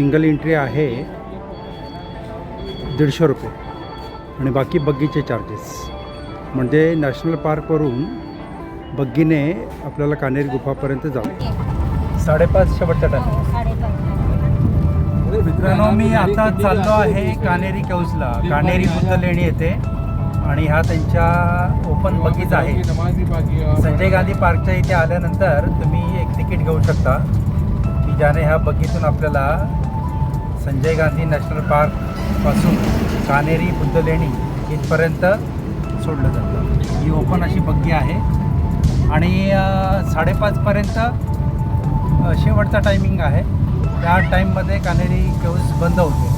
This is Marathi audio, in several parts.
सिंगल एंट्री आहे दीडशे रुपये. आणि बाकी बग्गीचे चार्जेस म्हणजे नॅशनल पार्कवरून बग्गीने आपल्याला कानेरी गुफापर्यंत जाऊ साडेपाच शेवटचा टाइम मित्रांनो मी आता चाललो आहे कानेरी कौसला कानेरी बुद्ध लेणी येथे. आणि हा त्यांच्या ओपन बगीचा आहे. संजय गांधी पार्कच्या इथे आल्यानंतर तुम्ही एक तिकीट घेऊ शकता. की ज्याने ह्या बगीतून आपल्याला संजय गांधी नॅशनल पार्कपासून कानेरी बुद्ध लेणी इथपर्यंत सोडलं जातं. ही ओपन अशी बग्गी आहे. आणि साडेपाचपर्यंत शेवटचा टायमिंग आहे. त्या टाईममध्ये कानेरी केव्स बंद होते.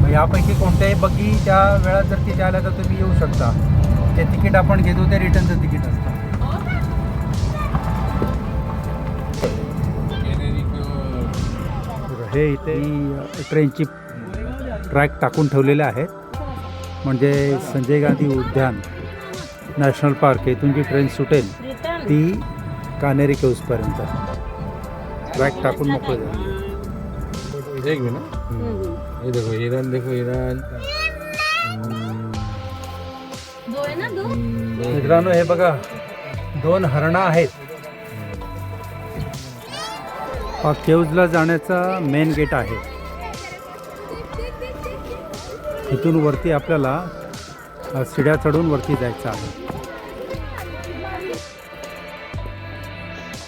मग यापैकी कोणत्याही बग्गी त्या वेळात जर तिथे आल्या तर तुम्ही येऊ शकता. ते तिकीट आपण घेतो ते रिटर्नचं तिकीट असतं. हे इथे ट्रेनची ट्रॅक टाकून ठेवलेले आहेत. म्हणजे संजय गांधी उद्यान नॅशनल पार्क येथून जी ट्रेन सुटेल ती कानेरी केव्सपर्यंत ट्रॅक टाकून मोकळे झाले. मिनट ये देखो हिरन देखो है. ना हम्म, मित्रांनो हे बघा दोन हरणं आहेत. हा केव्जला जाण्याचा मेन गेट आहे. इथून वरती आपल्याला शिड्या चढून वरती जायचं आहे.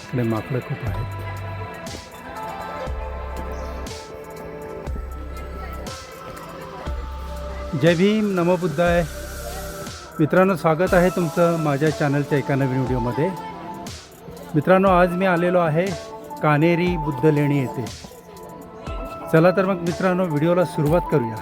इकडे माकडं खूप आहेत. जय भीम नमो बुद्धाय. मित्रांनो स्वागत आहे तुमचं माझ्या चॅनलच्या एका नवीन व्हिडिओमध्ये मित्रांनो आज मी आलेलो आहे कानेरी बुद्ध लेणी येथे चला तर मग मित्रांनो व्हिडिओला सुरुवात करूया.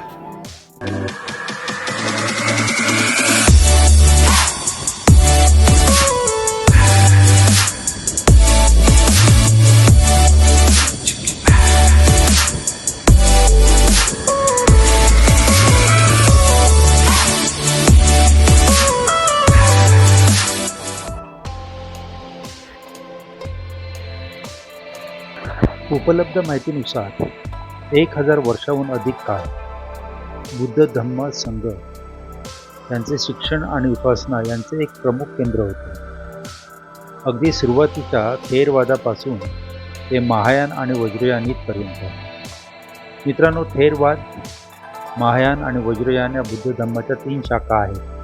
उपलब्ध माहितीनुसार एक हजार वर्षाहून अधिक काळ बुद्ध धम्म संघ यांचे शिक्षण आणि उपासना यांचे एक प्रमुख केंद्र होते. अगदी सुरुवातीच्या थेरवादापासून ते महायान आणि वज्रयानीपर्यंत मित्रांनो थेरवाद महायान आणि वज्रयान या बुद्ध धम्माच्या तीन शाखा आहेत.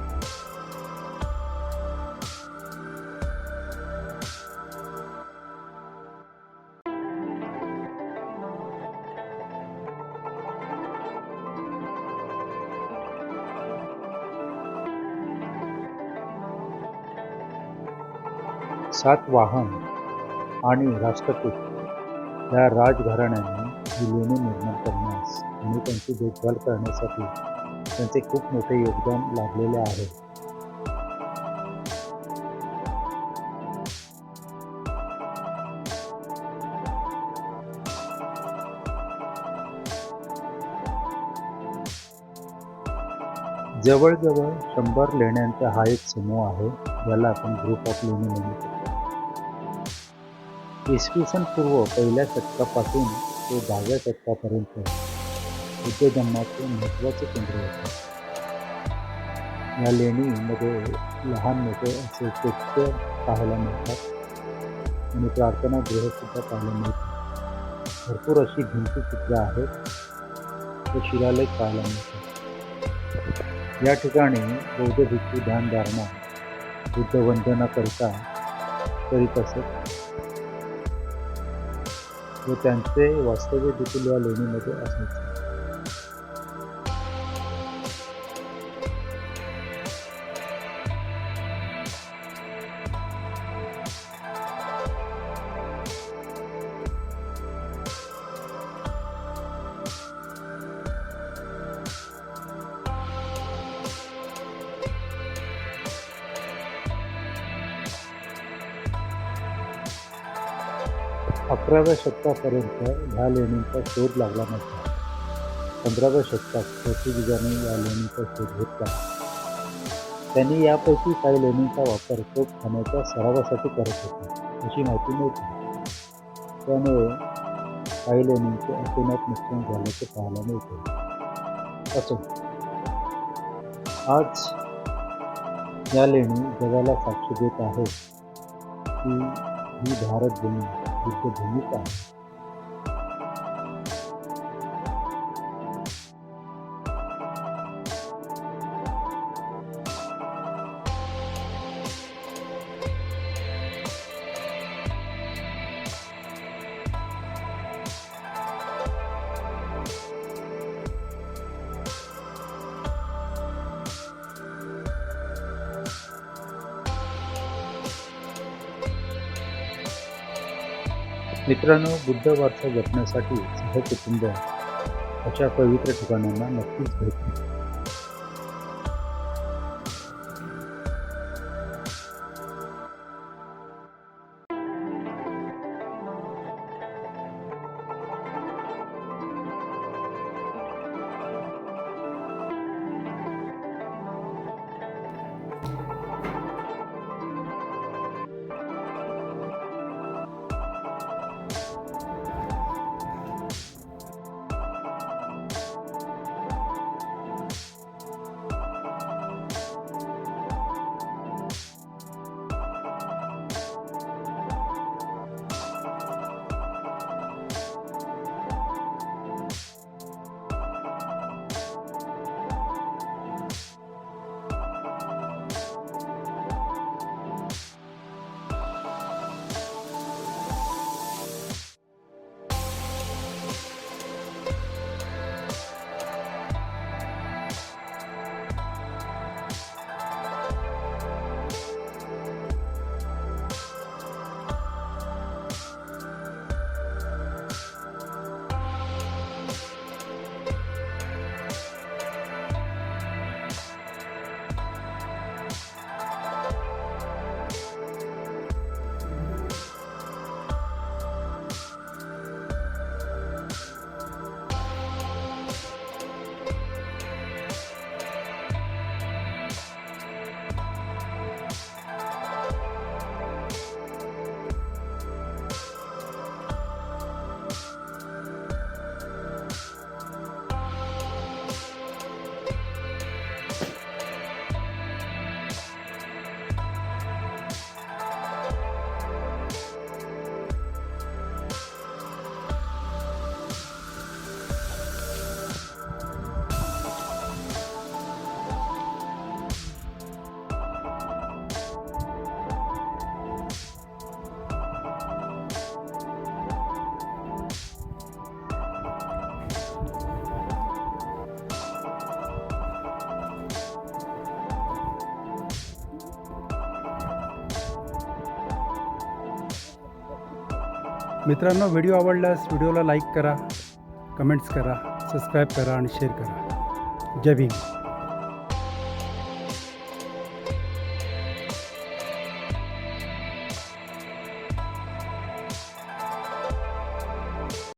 सातवाहन आणि राष्ट्रकूट या राजघराण्यांनी ही लेणी निर्माण करण्यास आणि त्यांची देखभाल करण्यासाठी त्यांचे खूप मोठे योगदान लाभलेले आहे. जवळजवळ शंभर लेण्यांचा हा एक समूह आहे ज्याला आपण ग्रुप ऑफ लेणी म्हणतो. इसवी सन पूर्व पहिल्या शतकापासून ते दहाव्या शतकापर्यंत बुद्ध महत्त्वाचे केंद्र होते. या लेणीमध्ये लहान मोठे असे कृत्य पाहायला मिळतात आणि प्रार्थना गृहसुद्धा पाहायला मिळतात. भरपूर अशी भिंती सुद्धा आहेत ते शिलालेख पाहायला मिळतात. या ठिकाणी बौद्ध भिक्षू ध्यानधारणा बुद्ध करता करीत असत व त्यांचे वास्तव्य देखील या लेणीमध्ये असायचे अकराव्या शतकापर्यंत ह्या लेणींचा शोध लागला नव्हता. पंधराव्या शतकात पोर्तुगीजांनी या लेणीचा शोध घेतला. त्यांनी यापैकी काही लेणींचा वापर तोफ खाण्याच्या सरावासाठी करत होते अशी माहिती मिळते. त्यामुळे काही लेणींचे अतोनात नुकसान झाल्याचे पाहायला मिळते. असो आज या लेणी जगाला साक्ष देत आहे की ही भारत भूमी युद्धभूमीच आहे मित्रांनो बुद्ध वारसा जपण्यासाठी सहकुटुंब अशा पवित्र ठिकाणांना नक्कीच भेट मित्रांनो व्हिडिओ आवडल्यास व्हिडिओला लाईक करा कमेंट्स करा सबस्क्राईब करा आणि शेअर करा. जय भीम.